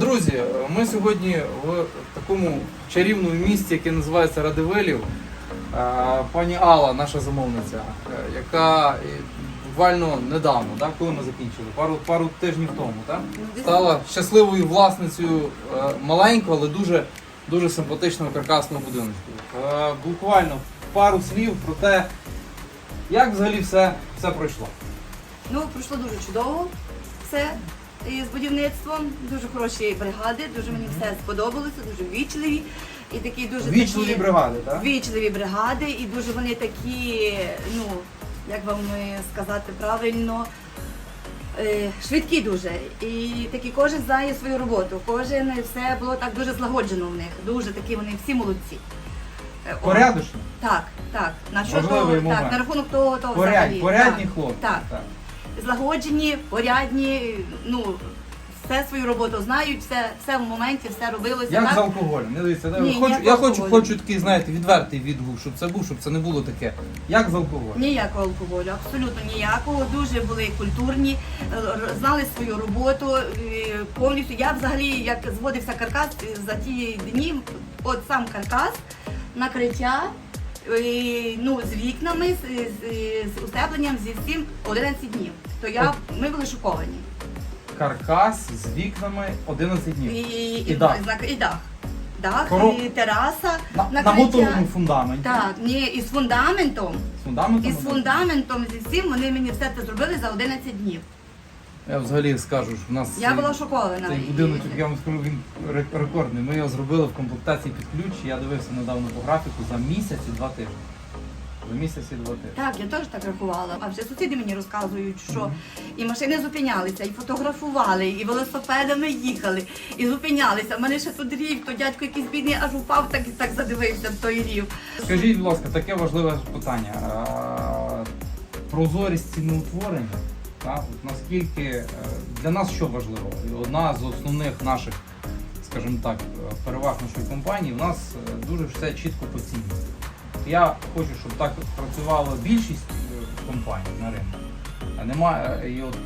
Друзі, ми сьогодні в такому чарівному місті, яке називається Радивилів. Е, Пані Алла, наша замовниця, е, яка е, буквально недавно, так, коли ми закінчили, пару, пару тижнів тому, так, стала щасливою власницею е, маленького, але дуже, дуже симпатичного каркасного будиночку. Буквально пару слів про те, як взагалі все, все пройшло. Ну, пройшло дуже чудово все з будівництвом. Дуже хороші бригади, дуже мені все сподобалося, дуже ввічливі. І такі дуже Вічливі такі, бригади, так? ввічливі бригади, і дуже вони такі, ну, як вам сказати правильно, е, швидкі дуже. І такі кожен знає свою роботу. Кожен все було так дуже злагоджено в них. Дуже такі вони всі молодці. Е, Порядочно. Так, так. На що момент. так, на рахунок того, того Поряд, взагалі. порядні так, хлопці. Так. Злагоджені, порядні, ну, все свою роботу знають, все, все в моменті, все робилося. Як так? з алкоголем? Не дивіться, Ні, хочу, ніякого я хочу, алкоголю. хочу такий, знаєте, відвертий відгук, щоб це був, щоб це не було таке. Як з алкоголем? Ніякого алкоголю, абсолютно ніякого. Дуже були культурні, е, р- знали свою роботу е, повністю. Я взагалі, як зводився каркас е, за ті дні, от сам каркас, накриття. Е, Ну, з вікнами, з, з, з утепленням, зі всім 11 днів. То я, ми були шоковані. Каркас з вікнами 11 І, днів. і, І дах. знак- і дах. Дах, Коро- і тераса, На, на накриття. мотовому фундаменті. Так, ні, і з фундаментом. З фундаментом. І з фундаментом зі всім вони мені все це зробили за 11 днів. Я взагалі скажу, що в нас Я цей- була шокована. Цей будиночок, я вам скажу, він ре- рекордний. Ми його зробили в комплектації під ключ. Я дивився недавно по графіку за місяць і два тижні. За місяць і два тижні. Так, я теж так рахувала. А вже сусіди мені розказують, що і машини зупинялися, і фотографували, і велосипедами їхали, і зупинялися. У мене ще тут рів, то дядько якийсь бідний аж упав, так і так задивився в той рів. Скажіть, будь ласка, таке важливе питання. А, Прозорість ціноутворення. Так? От Наскільки е, для нас що важливо? Одна з основних наших, скажімо так, е, переваг нашої компанії, в нас е, дуже все чітко по ціні. Я хочу, щоб так працювала більшість компаній на ринку. А Немає і от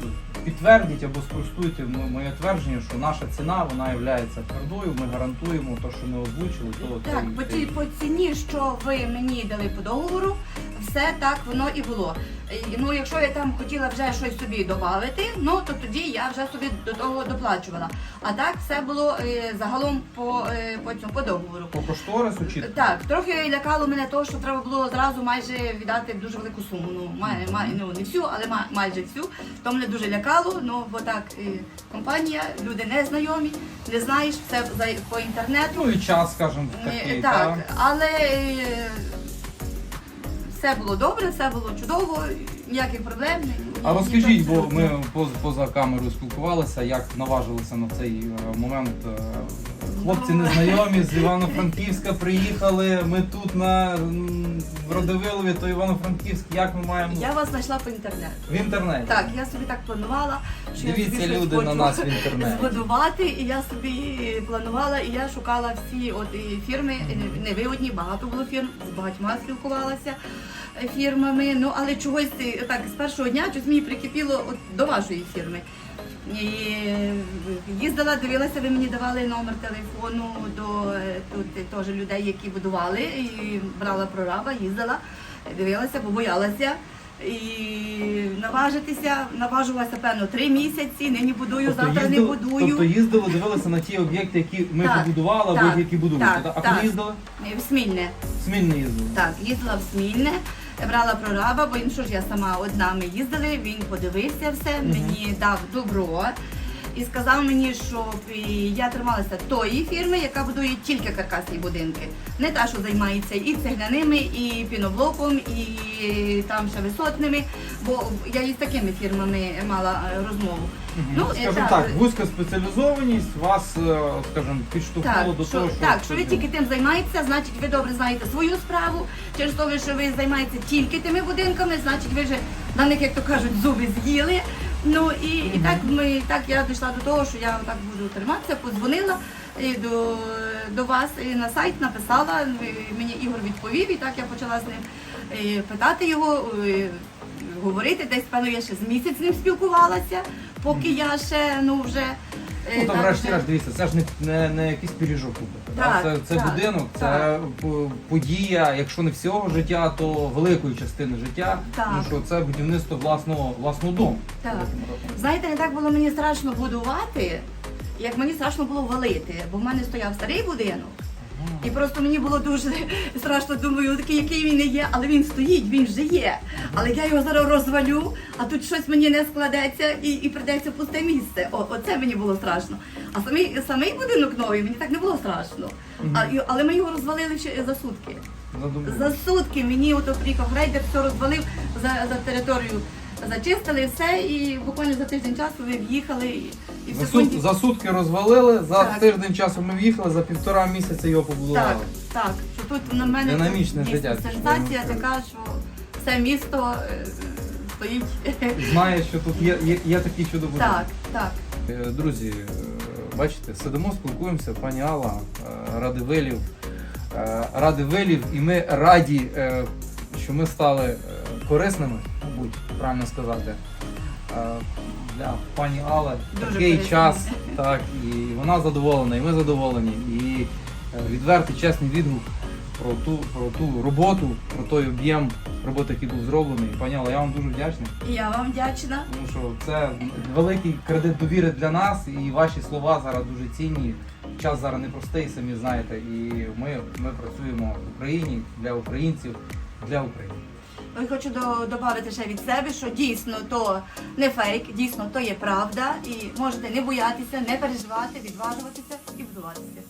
підтвердіть або спростуйте моє твердження, що наша ціна вона є твердою. Ми гарантуємо те, що ми озвучили, то Так, те по, те по ціні, що ви мені дали по договору, все так воно і було. Ну, якщо я там хотіла вже щось собі додати, ну то тоді я вже собі до того доплачувала. А так все було е, загалом по, е, по цьому по договору. по кошторису чітко. Так, трохи лякало мене того, що треба було зразу майже віддати дуже велику суму. Ну, май, май, ну не всю, але май, майже всю. То мене дуже лякало. Ну бо так, е, компанія, люди не знайомі, не знаєш, все по інтернету. Ну і час, скажімо, Е. Так, та. але е, все було добре, все було чудово, ніяких проблем. ні- А ні- розкажіть, ні- бо ми поз- поза камерою спілкувалися, як наважилися на цей е, момент. Хлопці незнайомі з Івано-Франківська приїхали. Ми тут на м, в Родовилові, то Івано-Франківськ. Як ми маємо Я вас знайшла по інтернету. в інтернеті? Так, я собі так планувала, що я Дивіться, собі щось люди хочу на нас в інтернеті. збудувати, і я собі планувала, і я шукала всі от і фірми, і не- ви одні, багато було фірм, з багатьма спілкувалася е, фірмами. Ну але чогось е, так з першого дня щось мені прикипіло от до вашої фірми. І їздила, дивилася, ви мені давали номер телефону до е, тут теж людей, які будували, і брала прораба, їздила, дивилася, побоялася. І наважитися, наважувалася певно три місяці, нині будую, завтра не будую. тобто їздили, дивилися на ті об'єкти, які ми Так, побудували, так, або які будуєте. так? А так. коли їздили? Е, В Смільне. В Смільне їздили. Так, їздила в Смільне, брала прораба, бо що ж я сама одна ми їздили, він подивився все, мені дав добро. І сказав мені, щоб я трималася тої фірми, яка будує тільки каркасні будинки. Не та, що займається і цегляними, і піноблоком, і там ще висотними, бо я із такими фірмами мала е, розмову. Ну, е, скажімо так, вузька спеціалізованість вас, е, скажімо, підштовхнуло до що, того, що так, що ви тільки тим займаєтеся, значить ви добре знаєте свою справу. Через те, що ви займаєтеся тільки тими будинками, значить ви вже на них, як то кажуть, зуби з'їли. Ну і, і так ми так я дійшла до того, що я так буду триматися, подзвонила і до, до вас і на сайт написала. Мені Ігор відповів, і так я почала з ним і питати його. і Говорити, десь певно я ще з місяць з ним спілкувалася, поки я ще ну вже Ну, там врешті-решт, дивіться, це ж не, не, не якийсь пиріжок купити. Так, Це, це так, будинок, це так. подія, якщо не всього життя, то великої частини життя. Так. Тому що це будівництво власного, власного дому. Так. Знаєте, не так було мені страшно будувати, як мені страшно було валити, бо в мене стояв старий будинок. І просто мені було дуже страшно, думаю, такий, який він і є, але він стоїть, він вже є. Але я його зараз розвалю, а тут щось мені не складеться і, і прийдеться в пусте місце. О, оце мені було страшно. А самий, самий будинок новий мені так не було страшно. А, і- але ми його розвалили ще за сутки. Задумую. За сутки мені ото приїхав грейдер, все розвалив, за, за територію зачистили все, і буквально за тиждень часу ви в'їхали і, в За, секунді. сут, за сутки розвалили, за Так. тиждень часу ми в'їхали, за півтора місяця його побудували. Так, так. Що тут на мене Динамічне життя, сенсація динамічне. така, що все місто е, стоїть. Знає, що тут є, є, є такі чудо. Так, так. Е, Друзі, е, бачите, сидимо, спілкуємося, пані Алла, е, ради вилів, е, ради вилів, і ми раді, е, що ми стали е, корисними, мабуть, правильно сказати. е, Для пані Алли такий час, так, і вона задоволена, і ми задоволені. І е, відвертий чесний відгук про ту, про ту роботу, про той об'єм роботи, який був зроблений. Пані Алла, я вам дуже вдячний. І я вам вдячна. Тому що це великий кредит довіри для нас, і ваші слова зараз дуже цінні. Час зараз непростий, самі знаєте. І ми, ми працюємо в Україні для українців, для України. Ну, хочу додати ще від себе, що дійсно то не фейк, дійсно то є правда, і можете не боятися, не переживати, відважуватися і будуватися.